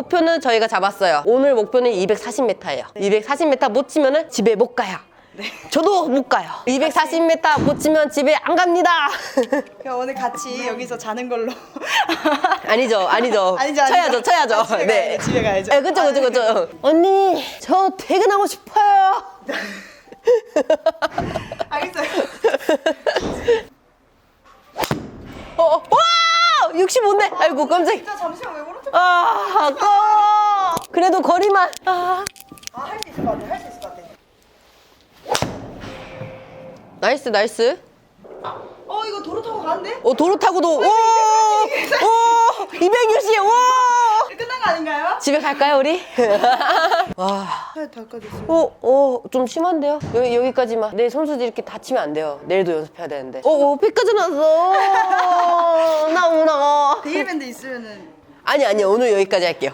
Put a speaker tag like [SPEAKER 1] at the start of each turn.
[SPEAKER 1] 목표는 저희가 잡았어요. 오늘 목표는 240m예요. 240m 못 치면은 집에 못 가요. 저도 못 가요. 240m 못 치면 집에 안 갑니다.
[SPEAKER 2] 그럼 오늘 같이 여기서 자는 걸로.
[SPEAKER 1] 아니죠, 아니죠.
[SPEAKER 2] 아니죠, 아니죠.
[SPEAKER 1] 쳐야죠, 쳐야죠.
[SPEAKER 2] 아, 집에 가야죠, 집에 가야죠.
[SPEAKER 1] 네, 그쵸, 그쵸, 그쵸. 언니, 저 퇴근하고 싶어요.
[SPEAKER 2] 어,
[SPEAKER 1] 어, 와! 65네. 아이고, 깜짝.
[SPEAKER 2] 진짜 잠시만 왜 오른쪽?
[SPEAKER 1] 아, 아까워. 그래도 거리만. 아.
[SPEAKER 2] 아, 할 수 있을 것 같아. 할 수 있을 것 같아.
[SPEAKER 1] 나이스, 나이스.
[SPEAKER 2] 어, 이거 도로 타고 가는데?
[SPEAKER 1] 어, 도로 타고도, 오! 오! 260, 오!
[SPEAKER 2] 끝난 거 아닌가요?
[SPEAKER 1] 집에 갈까요, 우리? 와.
[SPEAKER 2] 네, 달까지 있어요.
[SPEAKER 1] 어, 어, 좀 심한데요? 여기, 여기까지만. 내일 선수들 이렇게 다치면 안 돼요. 내일도 연습해야 되는데. 어, 어, 피까지 났어. 나.
[SPEAKER 2] 데일 밴드 있으면은
[SPEAKER 1] 아니, 아니, 오늘 여기까지 할게요.